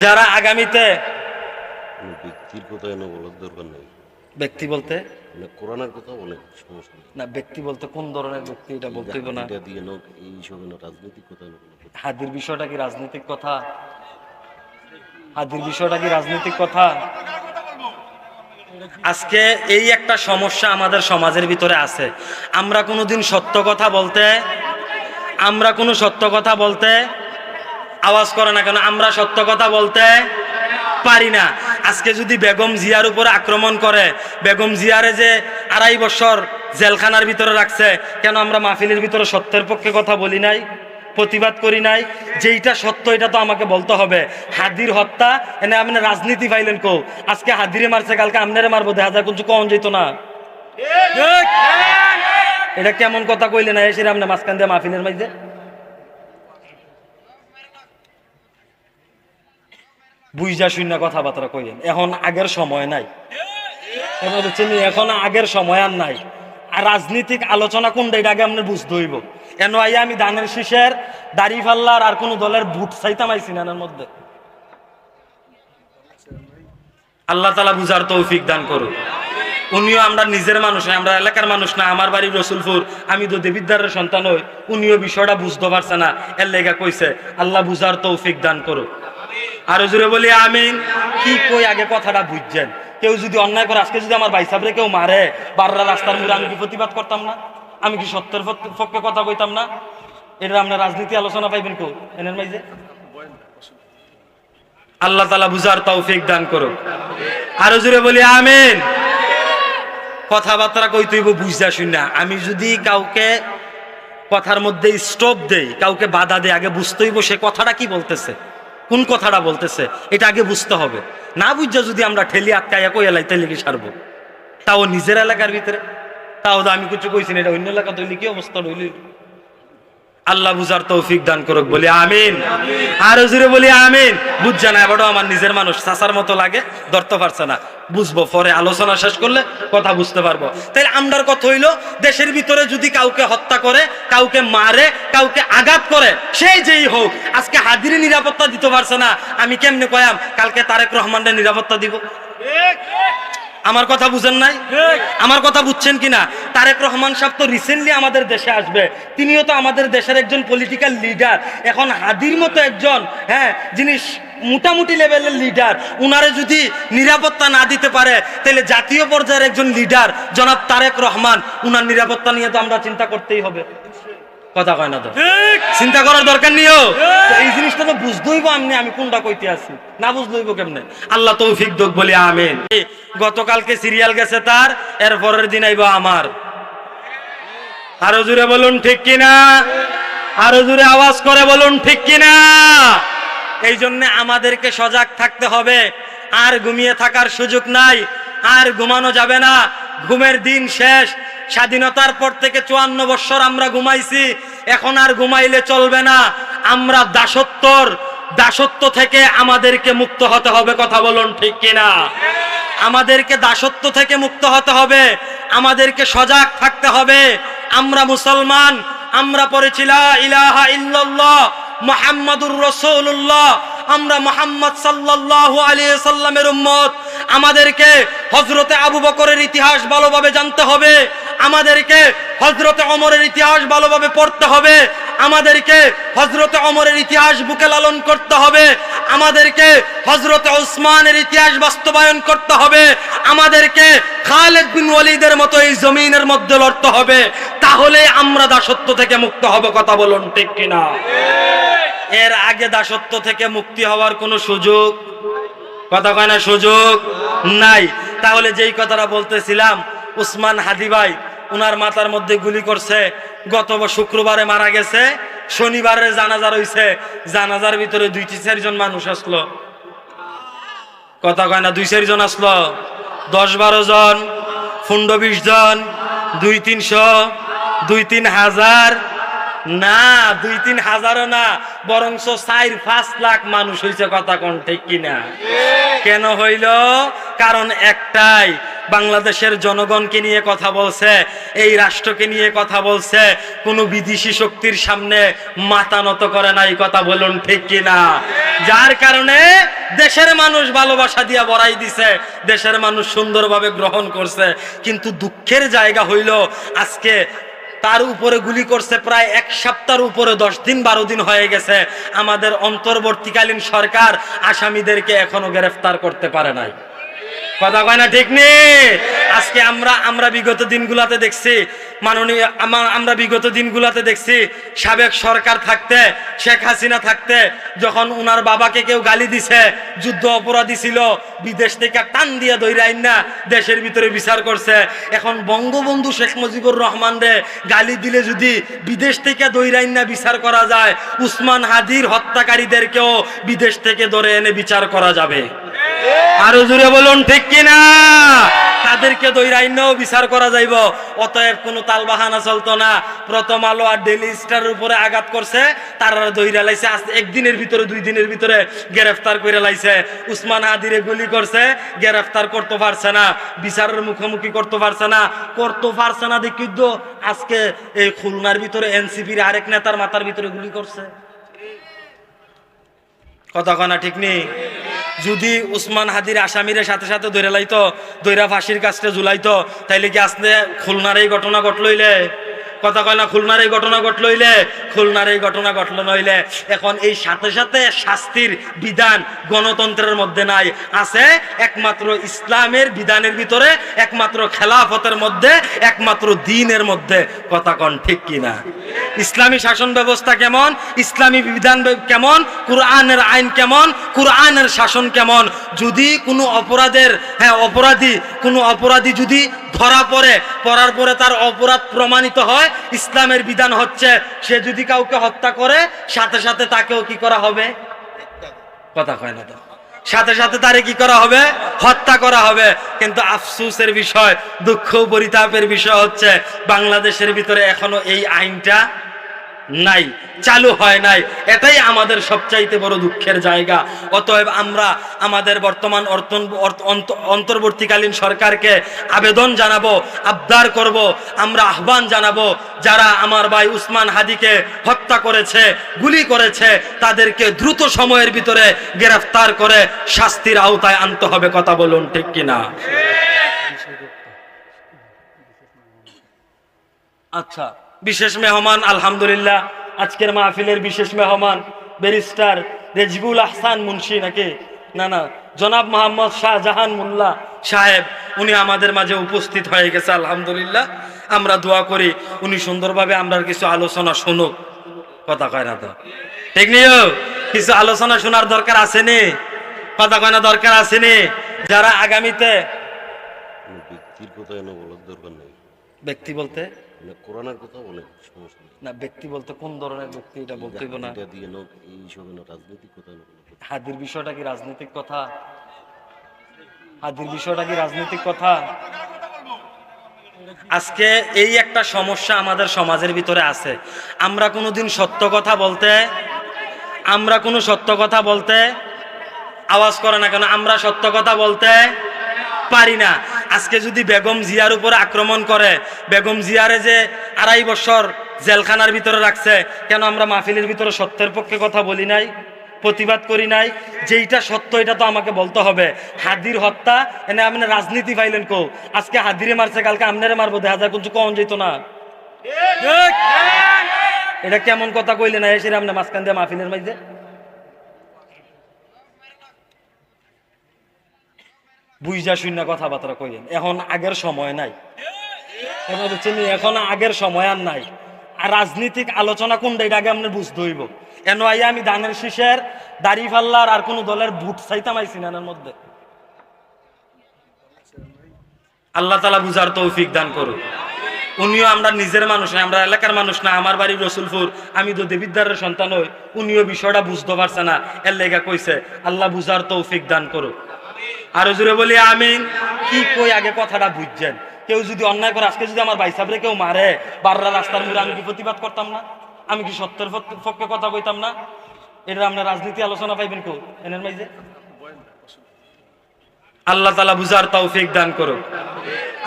যারা আগামীতে ব্যক্তির কথা এনে বলার দরকার নেই। ব্যক্তি বলতে? মানে কোরআনের কথা অনেক সমস্যা। না ব্যক্তি বলতে কোন ধরনের ব্যক্তি এটা বলতে না। এটা দিয়ে নোক এই সব রাজনৈতিক কথা হাদির বিষয়টা কি রাজনৈতিক কথা? হাদির বিষয়টা কি রাজনৈতিক কথা? আজকে এই একটা সমস্যা আমাদের সমাজের ভিতরে আছে। আমরা কোনোদিন সত্য কথা বলতে আমরা কোনো সত্য কথা বলতে আওয়াজ করে না কেন? আমরা সত্য কথা বলতে পারি না। আজকে যদি বেগম জিয়ার উপর আক্রমণ করে বেগম জিয়ারে যে আড়াই বছর জেলখানার ভিতরে রাখছে কেন আমরা মাহফিলের ভিতরে সত্যের পক্ষে কথা বলি নাই প্রতিবাদ করি নাই? যেইটা সত্য এটা তো আমাকে বলতে হবে। হাদির হত্যা এনে আপনি রাজনীতি পাইলেন কো? আজকে হাদিরে মারছে কালকে আমনেরে মারবো দেখা যায় কিছু কম যেত না। এটা কেমন কথা কইলে না এসে আপনি মাঝখান দিয়ে মাহফিলের মাঝে? বুঝা শূন্য কথাবার্তা কইলেন এখন আগের সময় নাই। এখন এখন আগের সময় আর নাই। আর রাজনীতিক আলোচনা কোনটা, এটা আগে আপনার বুঝতে হইব। এন আইয়া আমি দানের শীষের দাড়ি ফাল্লার আর কোন দলের বুট চাইতাম আইসি না এর মধ্যে। আল্লাহ তালা বুঝার তৌফিক দান করুক। উনিও আমরা নিজের মানুষ না, আমরা এলাকার মানুষ না, আমার বাড়ি রসুলপুর। আমি তো দেবিদ্দারের সন্তান হই, উনিও বিষয়টা বুঝতে পারছে না। এর লেগা কইছে, আল্লাহ বুঝার তৌফিক দান করুক। আরও জোরে বলি আমিন। কি কই আগে কথাটা বুঝছেন? কেউ যদি অন্যায় করে আজকে যদি আমার ভাই সাহেবরে কেউ মারে বাররা রাস্তার মুড়ে আমি কি প্রতিবাদ করতাম না? আমি কি সত্যের পক্ষে- কথা কইতাম না? এটা আমরা রাজনীতি আলোচনা পাইবেন কেউ এনের মাইজে আল্লাহ তালা বুঝার তৌফিক দান করুক। আরও জোরে বলি আমিন। কথাবার্তা কই তুইব বুঝা শুন। আমি যদি কাউকে কথার মধ্যে স্টপ দেই কাউকে বাধা দেই আগে বুঝতে হইব সে কথাটা কি বলতেছে। কোন কথাটা বলতেছে, এটা আগে বুঝতে হবে। না বুঝছে যদি আমরা ঠেলি আটকাইয়া কই এলাই তাইলে কি সারবো? তাও নিজের এলাকার ভিতরে। তাও আমি কিছু কইছি না, এটা অন্য এলাকা তৈলি কি অবস্থা রইল? আল্লাহ বুঝার তৌফিক দান করুক, বলি আমিন। আর জুড়ে বলি আমিন। বুঝছে না এবারও আমার নিজের মানুষ, চাচার মতো লাগে, ধরতে পারছে না। বুঝব, পরে আলোচনা শেষ করলে কথা বুঝতে পারব। তাই আমরার কথা হইল, দেশের ভিতরে যদি কাউকে হত্যা করে, কাউকে মারে, কাউকে আঘাত করে, সেই যেই হোক, আজকে হাজিরে নিরাপত্তা দিতে পারছে না। আমি কেমনে কয়াম? কালকে তারেক রহমানের নিরাপত্তা দিব। আমার কথা বুঝেন নাই? আমার কথা বুঝছেন কিনা? তারেক রহমান সাহেব তো রিসেন্টলি আমাদের দেশে আসবে। তিনিও তো আমাদের দেশের একজন পলিটিক্যাল লিডার এখন হাদির মতো একজন হ্যাঁ যিনি মোটামুটি লেভেলের লিডার উনারে যদি নিরাপত্তা না দিতে পারে তাহলে জাতীয় পর্যায়ের একজন লিডার জনাব তারেক রহমান উনার নিরাপত্তা নিয়ে তো আমরা চিন্তা করতেই হবে। কথা কয় না তো? চিন্তা করার দরকার নিও এই জিনিসটা তো বুঝতেইব আমি আমি কোনটা কইতে আছি? না বুঝলইব কেমনে? আল্লাহ তৌফিক দোক বলি আমিন। গতকালকে সিরিয়াল গেছে তার এর পরের দিন আইব আমার। আরও জুড়ে বলুন ঠিক কিনা? আরও জুড়ে আওয়াজ করে বলুন ঠিক কিনা? এই জন্য আমাদেরকে সজাগ থাকতে হবে। আর ঘুমিয়ে থাকার সুযোগ নাই আর ঘুমানো যাবে না। ঘুমের দিন শেষ স্বাধীনতার পর থেকে চুয়ান্ন বছর আমরা ঘুমাইছি, এখন আর ঘুমাইলে চলবে না। আমরা দাসত্বর, দাসত্ব থেকে আমাদেরকে মুক্ত হতে হবে, কথা বলুন ঠিক কিনা? আমাদেরকে দাসত্ব থেকে মুক্ত হতে হবে, আমাদেরকে সজাগ থাকতে হবে। আমরা মুসলমান, আমরা পড়েছিলাম ইলাহা ইল্লাল্লাহ, মোহাম্মদুর রসুল্লাহ আমরা মোহাম্মদ সাল্লাল্লাহু আলাইহি সাল্লামের উম্মত। আমাদেরকে হজরতে আবু বকরের ইতিহাস ভালোভাবে জানতে হবে। আমাদেরকে হজরতে অমরের ইতিহাস ভালোভাবে পড়তে হবে। আমাদেরকে হজরতে অমরের ইতিহাস বুকে লালন করতে হবে। আমাদেরকে হজরতে ওসমানের ইতিহাস বাস্তবায়ন করতে হবে। আমাদেরকে খালেদ বিন ওয়ালিদের মতো এই জমিনের মধ্যে লড়তে হবে। তাহলে আমরা দাসত্ব থেকে মুক্ত হব, কথা বলুন ঠিক কিনা? এর আগে দাসত্ব থেকে মুক্তি হওয়ার কোনো সুযোগ? কথা কয় না, সুযোগ নাই। তাহলে যেই কথাটা বলতেছিলাম, উসমান হাদি ভাই উনার মাথার মধ্যে গুলি করছে। গত শুক্রবারে মারা গেছে শনিবারে জানাজা রয়েছে জানাজার ভিতরে দুইটি চারজন মানুষ আসলো। কথা কয় না, দুই চারজন আসলো। দশ বারো জন, পনেরো বিশ জন, দুই তিনশো, দুই তিন হাজার না, দুই তিন হাজারও না, বরংস চার পাঁচ লাখ মানুষ হয়েছে কথা কোন ঠিক কিনা? কেন হইল? কারণ একটাই, বাংলাদেশের জনগণকে নিয়ে কথা বলছে, এই রাষ্ট্রকে নিয়ে কথা বলছে, কোনো বিদেশি শক্তির সামনে মাথা নত করে না এই কথা বলুন ঠিক কিনা? যার কারণে দেশের মানুষ ভালোবাসা দিয়া বড়াই দিছে, দেশের মানুষ সুন্দরভাবে গ্রহণ করছে, কিন্তু দুঃখের জায়গা হইল, আজকে তার উপরে গুলি করছে প্রায় এক সপ্তাহের উপরে, দশ দিন বারো দিন হয়ে গেছে। আমাদের অন্তর্বর্তীকালীন সরকার আসামিদেরকে এখনও গ্রেফতার করতে পারে নাই। কথা কয় না ঠিক নেই আজকে আমরা আমরা বিগত দিনগুলাতে দেখছি, মাননীয়, আমা- আমরা বিগত দিনগুলাতে দেখছি, সাবেক সরকার থাকতে, শেখ হাসিনা থাকতে, যখন উনার বাবাকে কেউ গালি দিছে, যুদ্ধ অপরাধী ছিল, বিদেশ থেকে টান দিয়ে দৈরাইন না, দেশের ভিতরে বিচার করছে। এখন বঙ্গবন্ধু শেখ মুজিবুর রহমান রে গালি দিলে যদি বিদেশ থেকে দৈরাইন না বিচার করা যায়, উসমান হাদির হত্যাকারীদেরকেও বিদেশ থেকে ধরে এনে বিচার করা যাবে। আরও জুড়ে বলুন, ঠিক কিনা? তাদেরকে দৈরাইন্যও বিচার করা যাইব। অতএব কোনো তালবাহানা চলতো না। প্রথম আলো আর ডেলি স্টারের উপরে আঘাত করছে, তারা দৈরা লাইছে। আজ একদিনের ভিতরে, দুই দিনের ভিতরে গ্রেফতার করে লাইছে। উসমান হাদিরে গুলি করছে, গ্রেফতার করতে পারছে না। বিচারের মুখোমুখি করতে পারছে না। করতে পারছে না দেখি আজকে এই খুলনার ভিতরে এনসিপির আরেক নেতার মাথার ভিতরে গুলি করছে। কথা কনা ঠিক নেই? যদি উসমান হাদির আসামিরের সাথে সাথে ধরে লাইতো দৈরা ফাঁসির কাছটা ঝুলাইতো, তাইলে কি আসতে খুলনার এই ঘটনা ঘটলইলে? কথা কয় না, খুলনার এই ঘটনা ঘটলইলে খুলনার এই ঘটনা ঘটল নইলে এখন এই সাথে সাথে শাস্তির বিধান গণতন্ত্রের মধ্যে নাই। আছে একমাত্র ইসলামের বিধানের ভিতরে, একমাত্র খেলাফতের মধ্যে, একমাত্র দিনের মধ্যে। কথা কন ঠিক কিনা? ইসলামী শাসন ব্যবস্থা কেমন? ইসলামী বিধান কেমন? কোরআনের আইন কেমন? কোরআনের শাসন কেমন? যদি কোনো অপরাধের হ্যাঁ অপরাধী কোনো অপরাধী যদি ধরা পড়ে, পড়ার পরে তার অপরাধ প্রমাণিত হয়, ইসলামের বিধান হচ্ছে সে যদি কাউকে হত্যা করে, সাথে সাথে তাকেও কি করা হবে? কথা কয় না তো। সাথে সাথে তারে কি করা হবে? হত্যা করা হবে। কিন্তু আফসুসের বিষয়, দুঃখ পরিতাপের বিষয় হচ্ছে, বাংলাদেশের ভিতরে এখনও এই আইনটা নাই, চালু হয় নাই। এটাই আমাদের সবচাইতে বড় দুঃখের জায়গা। অতএব আমরা আমাদের বর্তমান অন্তর্বর্তীকালীন সরকারকে আবেদন জানাব, আবদার করব, আমরা আহ্বান জানাব, যারা আমার ভাই উসমান হাদিকে হত্যা করেছে, গুলি করেছে, তাদেরকে দ্রুত সময়ের ভিতরে গ্রেফতার করে শাস্তির আওতায় আনতে হবে, কথা বলুন ঠিক কিনা? আচ্ছা বিশেষ মেহমান আলহামদুলিল্লাহ। আজকের মাহফিলের বিশেষ মেহমান ব্যারিস্টার রেজবুল আহসান মুন্সি নাকি? না না জনাব মোহাম্মদ শাহজাহান মোল্লা সাহেব উনি আমাদের মাঝে উপস্থিত হয়ে গেছে আলহামদুলিল্লাহ। আমরা দোয়া করি উনি সুন্দরভাবে আমরা কিছু আলোচনা শুনুক। কথা কয় না তো? ঠিক নিও? কিছু আলোচনা শোনার দরকার আসেনি কথা কয় না দরকার আসেনি যারা আগামীতে ব্যক্তির কথা বলার দরকার নেই। ব্যক্তি বলতে? মানে কোরআনের কথা সমস্যা নেই। না ব্যক্তি বলতে কোন ধরনের ব্যক্তি এটা বলতে না। এটা দিয়ে নোক এই সব রাজনৈতিক কথা হাদির বিষয়টা কি রাজনৈতিক কথা? হাদির বিষয়টা কি রাজনৈতিক কথা? আজকে এই একটা সমস্যা আমাদের সমাজের ভিতরে আছে। আমরা কোনোদিন সত্য কথা বলতে আমরা কোনো সত্য কথা বলতে আওয়াজ করে না কেন? আমরা সত্য কথা বলতে পারি না। আজকে যদি বেগম জিয়ার উপরে আক্রমণ করে বেগম জিয়ারে যে আড়াই বছর জেলখানার ভিতরে রাখছে কেন আমরা মাহফিলের ভিতরে সত্যের পক্ষে কথা বলি নাই প্রতিবাদ করি নাই? যেইটা সত্য এটা তো আমাকে বলতে হবে। হাদির হত্যা এনে আপনি রাজনীতি পাইলেন কো? আজকে হাদিরে মারছে কালকে আমনেরে মারবো দেখা যায় কিছু কম যেত না। এটা কেমন কথা কইলে না এসে আপনি মাঝখান দিয়ে মাহফিলের মাঝে? বুঝা শূন্য কথাবার্তা কইলেন। এখন আগের সময় নাই। বুঝছেন এখন আগের সময় আর নাই। আর রাজনীতিক আলোচনা কোনটা, এটা আগে আপনার বুঝতে হইব। এন আই আমি দানের শীষের দাড়ি ফাল্লার আর কোন দলের বুট চাইতাম আইসি না মধ্যে। আল্লাহ তালা বুঝার তৌফিক দান করুক। উনিও আমরা নিজের মানুষ না, আমরা এলাকার মানুষ না, আমার বাড়ি রসুলপুর। আমি তো দেবিদ্দারের সন্তান হই, উনিও বিষয়টা বুঝতে পারছে না। এর লেগা কইছে, আল্লাহ বুঝার তৌফিক দান করুক। আরও জুড়ে বলি আমিন। কি কই আগে কথাটা বুঝছেন? কেউ যদি অন্যায় করে আজকে যদি আমার বাইসাবরে কেউ মারে বাররা রাস্তার মুড়ে আমি কি প্রতিবাদ করতাম না? আমি কি সত্যের পক্ষে কথা কইতাম না? এটা আমরা রাজনীতি আলোচনা পাইবেন কেউ এনের মাইজে আল্লাহ তালা বুঝার তৌফিক দান করুক।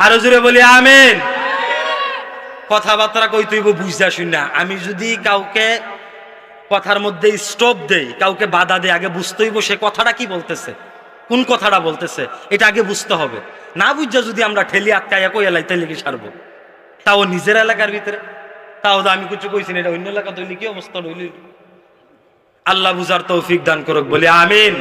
আরও জোরে বলি আমেন। কথাবার্তা কই তুইব বুঝতে শুন। না আমি যদি কাউকে কথার মধ্যে স্টপ দেই কাউকে বাধা দেই আগে বুঝতে হইব সে কথাটা কি বলতেছে। কোন কথাটা বলতেছে, এটা আগে বুঝতে হবে। না বুঝছে যদি আমরা ঠেলি আটকাইয়া কই এলাই, তাইলে কি সারবো? তাও নিজের এলাকার ভিতরে। তাও আমি কিছু কইছি না, এটা অন্য এলাকা তৈরি কি অবস্থা রইল আল্লাহ বুঝার তৌফিক দান করুক, বলি আমিন।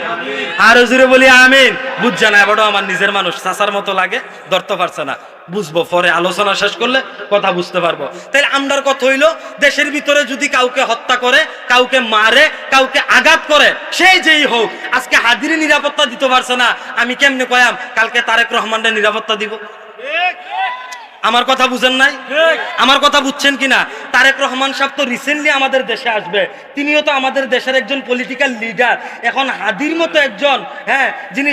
আর জুড়ে বলি আমিন। বুঝছে না, এবারও আমার নিজের মানুষ, চাচার মতো লাগে, ধরতে পারছে না। বুঝব, পরে আলোচনা শেষ করলে কথা বুঝতে পারব। তাহলে আমরার কথা হইল, দেশের ভিতরে যদি কাউকে হত্যা করে, কাউকে মারে, কাউকে আঘাত করে, সেই যেই হোক, আজকে হাদিরে নিরাপত্তা দিতে পারছে না, আমি কেমনে কয়াম? কালকে তারেক রহমানের নিরাপত্তা দিব। আমার কথা বুঝেন নাই? আমার কথা বুঝছেন কিনা? তারেক রহমান সাহেব তো রিসেন্টলি আমাদের দেশে আসবে। তিনিও তো আমাদের দেশের একজন পলিটিক্যাল লিডার এখন হাদির মতো একজন হ্যাঁ যিনি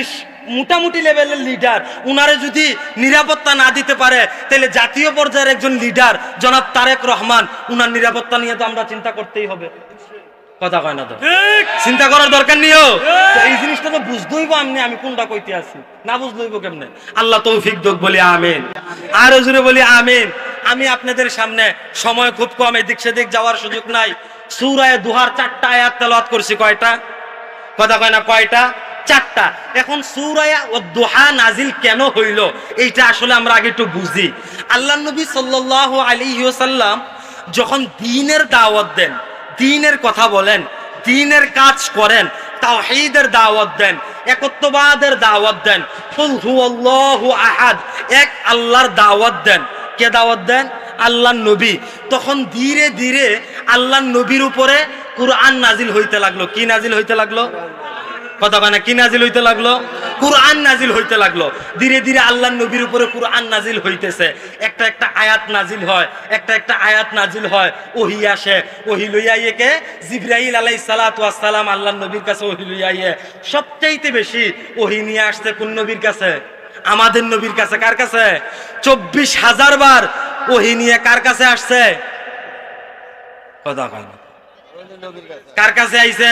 মোটামুটি লেভেলের লিডার উনারে যদি নিরাপত্তা না দিতে পারে তাহলে জাতীয় পর্যায়ের একজন লিডার জনাব তারেক রহমান উনার নিরাপত্তা নিয়ে তো আমরা চিন্তা করতেই হবে। কথা কয় না তো? চিন্তা করার দরকার নিও। তো এই জিনিসটা তো বুঝতেইব আমি আমি কোনটা কইতে আছি? না বুঝলইব কেমনে? আল্লাহ তৌফিক দোক বলি আমিন। আরও জুড়ে বলি আমিন। আমি আপনাদের সামনে সময় খুব কম এদিক সেদিক যাওয়ার সুযোগ নাই। সুরায় দুহার চারটা আয়াত তেলাওয়াত করছি কয়টা? কথা কয় না কয়টা? চারটা। এখন সুরায়া ও দোহা নাজিল কেন হইল? এইটা আসলে আমরা আগে একটু বুঝি। আল্লাহ নবী সাল্লাল্লাহু আলাইহি সাল্লাম যখন দিনের দাওয়াত দেন দিনের কথা বলেন, দিনের কাজ করেন, তাওহীদের দাওয়াত দেন, একত্ববাদের দাওয়াত দেন। কুল হুয়াল্লাহু আহাদ, এক আল্লাহর দাওয়াত দেন। কে দাওয়াত দেন? আল্লাহর নবী। তখন ধীরে ধীরে আল্লাহর নবীর উপরে কুরআন নাজিল হইতে লাগল। কি নাজিল হইতে লাগল? কথা মানে কি নাজিল হইতে লাগল? কুরআন নাজিল হইতে লাগল। ধীরে ধীরে আল্লাহ নবীর উপরে কুরআন নাজিল হইতেছে। একটা একটা আয়াত নাজিল হয়, একটা একটা আয়াত নাজিল হয়, ওহি আসে। ওহি লইয়া ইয়েকে জিব্রাইল আলাই আসসালাম আল্লাহ নবীর কাছে ওহি লইয়া ইয়ে সবচাইতে বেশি ওহি নিয়ে আসছে কোন নবীর কাছে? আমাদের নবীর কাছে, কার কাছে? চব্বিশ হাজার বার ওহি নিয়ে কার কাছে আসছে? কথা কার কাছে আইছে?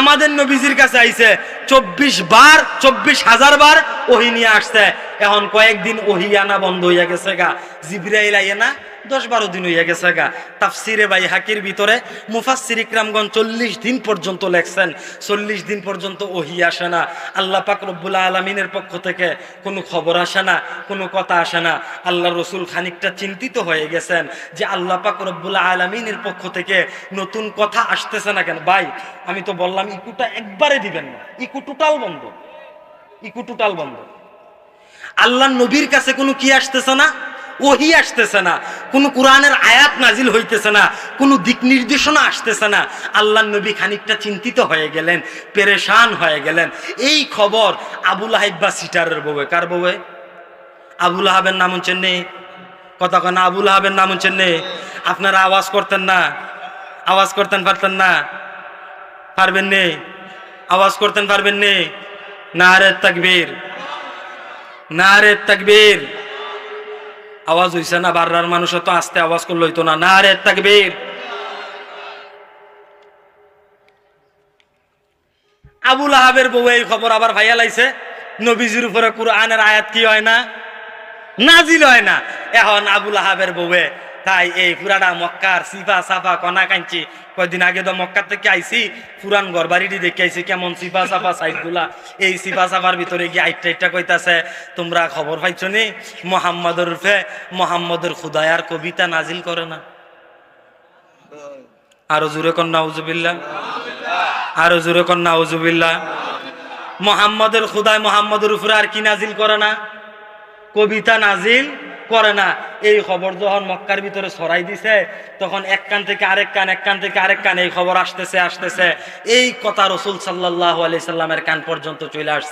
আমাদের নবীজির কাছে আইছে, চব্বিশ বার, চব্বিশ হাজার বার ওহি নিয়ে আসছে। এখন কয়েকদিন ওহি আনা বন্ধ হইয়া গেছে গা। জিবরাইল আইয়া না দশ বারো দিন হইয়া গেছে গা। তাফসিরে বাই হাকির ভিতরে মুফাসসির ইকরামগণ চল্লিশ দিন পর্যন্ত লেখছেন, চল্লিশ দিন পর্যন্ত ওহি আসে না। আল্লাহ পাক রব্বুল আলমিনের পক্ষ থেকে কোনো খবর আসে না, কোনো কথা আসে না। আল্লাহ রসুল খানিকটা চিন্তিত হয়ে গেছেন যে আল্লাহ পাক রব্বুল আলমিনের পক্ষ থেকে নতুন কথা আসতেছে না কেন? ভাই, আমি তো বললাম, ইকুটা একবারে দিবেন না। ইকু টোটাল বন্ধ। ইকু টোটাল বন্ধ। আল্লাহ নবীর কাছে কোনো কি আসতেছে না? ওহি আসতেছে না, কোনো কোরআনের আয়াত নাজিল হইতেছে না, কোনো দিক নির্দেশনা আসতেছে না। আল্লাহ নবী খানিকটা চিন্তিত হয়ে গেলেন, পেরেশান হয়ে গেলেন। এই খবর আবুল হাইব্বা সিটারের বউয়ে কার বউয়ে আবুল আহাবের নাম হচ্ছেন নেই কথা কেন আবুল আহাবের নাম হচ্ছেন নেই আপনারা আওয়াজ করতেন না, আওয়াজ করতেন পারতেন না। পারবেন নেই আওয়াজ করতেন পারবেন নেই না? রে তাকবীর না রে তাকবীর। আওয়াজ হইছে না, বার্রার মানুষ তো আস্তে আওয়াজ করলে হইতো না। না রে তাকবীর। আবুল আহাবের বউ এই খবর আবার ভাইয়া লাইছে, নবীজির উপরে কুরআনের আয়াত কি হয় না? নাজিল হয় না। এখন আবুল আহাবের বউয়ে তাই এই পুরাটা মক্কার সিফা সাফা কনা কাঞ্চি কয়দিন আগে তো মক্কা থেকে আইছি, পুরান ঘর বাড়িটি দেখে আইছি কেমন সিফা সাফা সাইডগুলা এই সিফা সাফার ভিতরে গিয়ে আইটটা আইটটা কইতাছে, তোমরা খবর পাইছো নি? মোহাম্মদের রূপে মোহাম্মদের খুদায়ার কবিতা নাজিল করে না। আরও জুড়ে কন্যা উজুবিল্লা আরও জুড়ে কন্যা উজুবিল্লা মোহাম্মদের খুদায় মোহাম্মদের উপরে আর কি নাজিল করে না? কবিতা নাজিল করে না। এই খবর যখন মক্কার ভিতরে ছড়াই দিছে, তখন এক কান থেকে আরেক কান, এক কান থেকে আরেক কান এই খবর আসতেছে আসতেছে। এই কথা রসুল সাল্লাহ আলি সাল্লামের কান পর্যন্ত চলে আসছে।